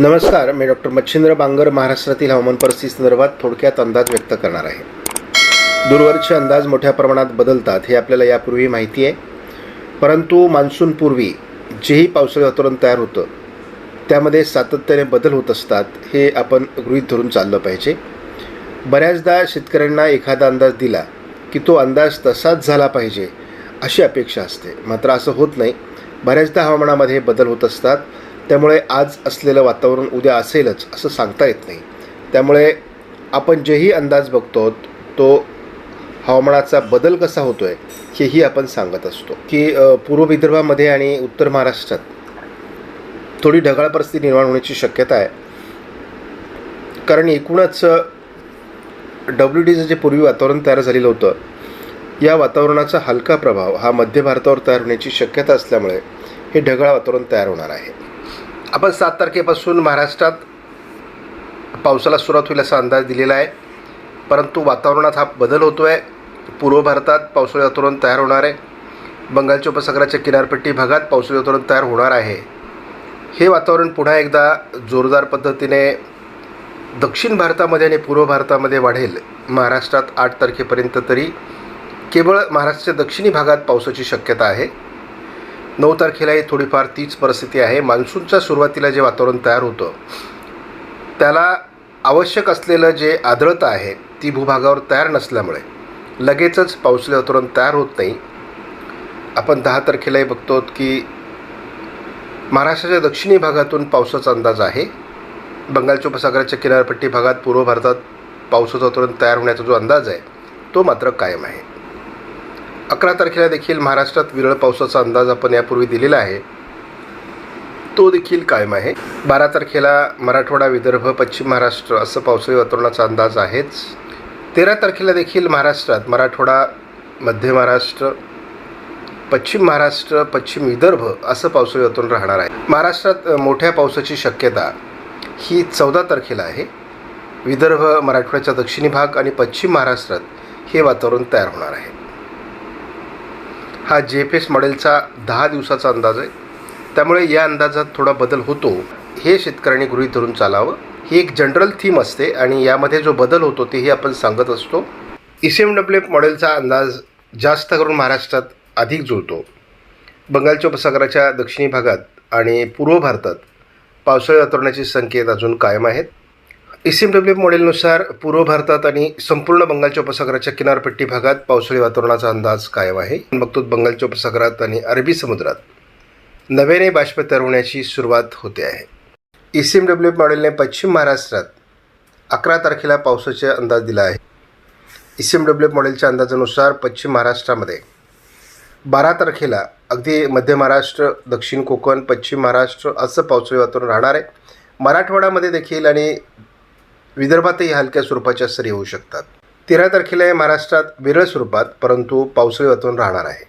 नमस्कार मी डॉक्टर मच्छिंद्र बांगर महाराष्ट्रातील हवामान परिस्थिती संदर्भात थोडक्यात अंदाज व्यक्त करणार आहे. दूरवरचे अंदाज मोठ्या प्रमाणात बदलतात हे आपल्याला यापूर्वी माहिती आहे. परंतु मान्सूनपूर्वी जेही पावसाळी वातावरण तयार होतं त्यामध्ये सातत्याने बदल होत असतात हे आपण गृहीत धरून चाललं पाहिजे. बऱ्याचदा शेतकऱ्यांना एखादा अंदाज दिला की तो अंदाज तसाच झाला पाहिजे अशी अपेक्षा असते. मात्र असं होत नाही. बऱ्याचदा हवामानामध्ये बदल होत असतात. त्यामुळे आज असलेलं वातावरण उद्या असेलच असं सांगता येत नाही. त्यामुळे आपण जेही अंदाज बघतो तो हवामानाचा बदल कसा होतो आहे हेही आपण सांगत असतो. की पूर्व विदर्भामध्ये आणि उत्तर महाराष्ट्रात थोडी ढगाळ परिस्थिती निर्माण होण्याची शक्यता आहे. कारण एकूणच डब्ल्यू डीचं जे पूर्वी वातावरण तयार झालेलं होतं या वातावरणाचा हलका प्रभाव हा मध्य भारतावर तयार होण्याची शक्यता असल्यामुळे हे ढगाळ वातावरण तयार होणार आहे. आपण सात तारखेपासून महाराष्ट्रात पावसाला सुरुवात होईल असा अंदाज दिलेला आहे. परंतु वातावरणात हा बदल होतो आहे पूर्व भारतात पावसाळी वातावरण तयार होणार आहे. बंगालच्या उपसागराच्या किनारपट्टी भागात पावसाळी वातावरण तयार होणार आहे. हे वातावरण पुन्हा एकदा जोरदार पद्धतीने दक्षिण भारतामध्ये आणि पूर्व भारतामध्ये वाढेल. महाराष्ट्रात आठ तारखेपर्यंत तरी केवळ महाराष्ट्राच्या दक्षिणी भागात पावसाची शक्यता आहे. नऊ तारखेलाही थोडीफार तीच परिस्थिती आहे. मान्सूनच्या सुरुवातीला जे वातावरण तयार होतं त्याला आवश्यक असलेलं जे आर्द्रता आहे ती भूभागावर तयार नसल्यामुळे लगेचच पावसाळी वातावरण तयार होत नाही. आपण दहा तारखेलाही बघतो की महाराष्ट्राच्या दक्षिणी भागातून पावसाचा अंदाज आहे. बंगालच्या उपसागराच्या किनारपट्टी भागात पूर्व भारतात पावसाचं वातावरण तयार होण्याचा जो अंदाज आहे तो मात्र कायम आहे. अकरा तारखेला देखील महाराष्ट्रात विरळ पावसाचा अंदाज आपण यापूर्वी दिलेला आहे. तो देखील कायम आहे. बारा तारखेला मराठवाडा विदर्भ पश्चिम महाराष्ट्र असं पावसाळी वातावरणाचा अंदाज आहेच. तेरा तारखेला देखील महाराष्ट्रात मराठवाडा मध्य महाराष्ट्र पश्चिम महाराष्ट्र पश्चिम विदर्भ असं पावसाळी वातावरण राहणार आहे. महाराष्ट्रात मोठ्या पावसाची शक्यता ही चौदा तारखेला आहे. विदर्भ मराठवाड्याचा दक्षिणी भाग आणि पश्चिम महाराष्ट्रात हे वातावरण तयार होणार आहे. हा जे पी एस मॉडेलचा दहा दिवसाचा अंदाज आहे. त्यामुळे या अंदाजात थोडा बदल होतो. हे शेतकऱ्यांनी गृहीत धरून चालावं. ही एक जनरल थीम असते आणि यामध्ये जो बदल होतो तेही आपण सांगत असतो. E C M W F मॉडेलचा अंदाज जास्त करून महाराष्ट्रात अधिक जुळतो. बंगालच्या उपसागराच्या दक्षिणी भागात आणि पूर्व भारतात पावसाळी वातावरणाचे संकेत अजून कायम आहेत. ई सी एम डब्ल्यू मॉडेलनुसार पूर्व भारतात आणि संपूर्ण बंगालच्या उपसागराच्या किनारपट्टी भागात पावसाळी वातावरणाचा अंदाज कायम आहे. बघतो बंगालच्या उपसागरात आणि अरबी समुद्रात नव्याने बाष्प तयार होण्याची सुरुवात होते आहे. ई सी एम डब्ल्यू मॉडेलने पश्चिम महाराष्ट्रात अकरा तारखेला पावसाचा अंदाज दिला आहे. ई सी एम डब्ल्यू मॉडेलच्या अंदाजानुसार पश्चिम महाराष्ट्रामध्ये बारा तारखेला अगदी मध्य महाराष्ट्र दक्षिण कोकण पश्चिम महाराष्ट्र असं पावसाळी वातावरण राहणार आहे. मराठवाड्यामध्ये देखील आणि विदर्भातही हलक्या स्वरूपाच्या सरी होऊ शकतात. तेरा तारखेला हे महाराष्ट्रात विरळ स्वरूपात परंतु पावसाळी वातावरण राहणार आहे.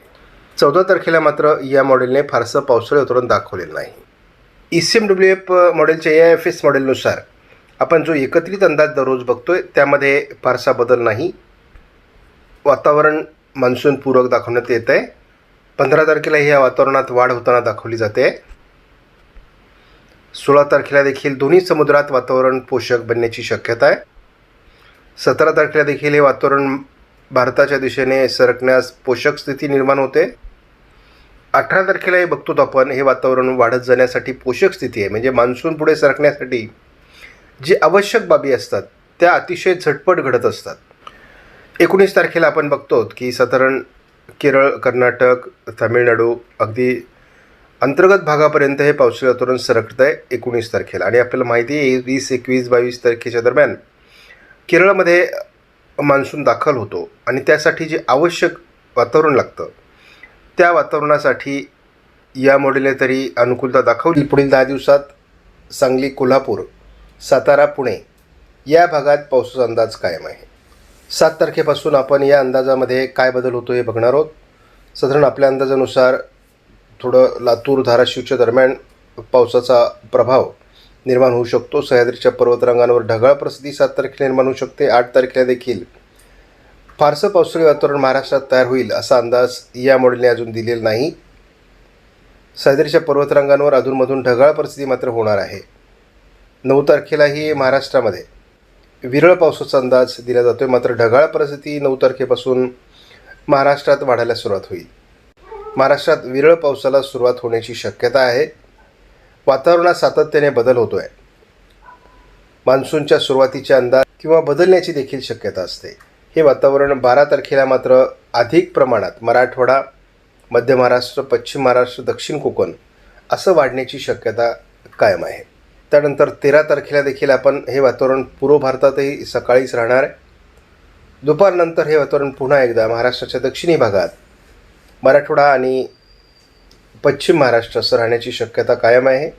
चौदा तारखेला मात्र या मॉडेलने फारसं पावसाळी वातावरण दाखवलेलं नाही. E C M W F मॉडेलच्या ए आय एफ एस मॉडेलनुसार आपण जो एकत्रित अंदाज दररोज बघतोय त्यामध्ये फारसा बदल नाही. वातावरण मान्सूनपूर्वक दाखवण्यात येत आहे पंधरा तारखेला ह्या वातावरणात वाढ होताना दाखवली जाते. सोळा तारखेला देखील दोन्ही समुद्रात वातावरण पोषक बनण्याची शक्यता आहे. सतरा तारखेला देखील हे वातावरण भारताच्या दिशेने सरकण्यास पोषक स्थिती निर्माण होते. अठरा तारखेला हे बघतो आपण हे वातावरण वाढत जाण्यासाठी पोषक स्थिती आहे. म्हणजे मान्सून पुढे सरकण्यासाठी जे आवश्यक बाबी असतात त्या अतिशय झटपट घडत असतात. एकोणीस तारखेला आपण बघतो की साधारण केरळ कर्नाटक तामिळनाडू अगदी अंतर्गत भागापर्यंत हे पावसाळी वातावरण सरकत आहे एकोणीस तारखेला. आणि आपल्याला माहिती आहे वीस एकवीस बावीस तारखेच्या दरम्यान केरळमध्ये मान्सून दाखल होतो. आणि त्यासाठी जे आवश्यक वातावरण लागतं त्या वातावरणासाठी या मॉडेलने तरी अनुकूलता दाखवली. पुढील दहा दिवसात सांगली कोल्हापूर सातारा पुणे या भागात पावसाचा अंदाज कायम आहे. सात तारखेपासून आपण या अंदाजामध्ये काय बदल होतो हे बघणार आहोत. साधारण आपल्या अंदाजानुसार थोडं लातूर धाराशिवच्या दरम्यान पावसाचा प्रभाव निर्माण होऊ शकतो. सह्याद्रीच्या पर्वतरांगांवर ढगाळ परिस्थिती सात तारखेला निर्माण होऊ शकते. आठ तारखेला देखील फारसं पावसाळी वातावरण महाराष्ट्रात तयार होईल असा अंदाज या मॉडेलने अजून दिलेला नाही. सह्याद्रीच्या पर्वतरांगांवर अधूनमधून ढगाळ परिस्थिती मात्र होणार आहे. नऊ तारखेलाही महाराष्ट्रामध्ये विरळ पावसाचा अंदाज दिला जातोय. मात्र ढगाळ परिस्थिती नऊ तारखेपासून महाराष्ट्रात वाढायला सुरुवात होईल. महाराष्ट्रात विरळ पावसाला सुरुवात होण्याची शक्यता आहे. वातावरणात सातत्याने बदल होतो आहे मान्सूनच्या सुरुवातीचे अंदाज किंवा बदलण्याची देखील शक्यता असते. हे वातावरण बारा तारखेला मात्र अधिक प्रमाणात मराठवाडा मध्य महाराष्ट्र पश्चिम महाराष्ट्र दक्षिण कोकण असं वाढण्याची शक्यता कायम आहे. त्यानंतर तेरा तारखेला देखील आपण हे वातावरण पूर्व भारतातही सकाळीच राहणार आहे. दुपारनंतर हे वातावरण पुन्हा एकदा महाराष्ट्राच्या दक्षिणी भागात मराठवाडा आणि पश्चिम महाराष्ट्रासह राहण्याची शक्यता कायम आहे.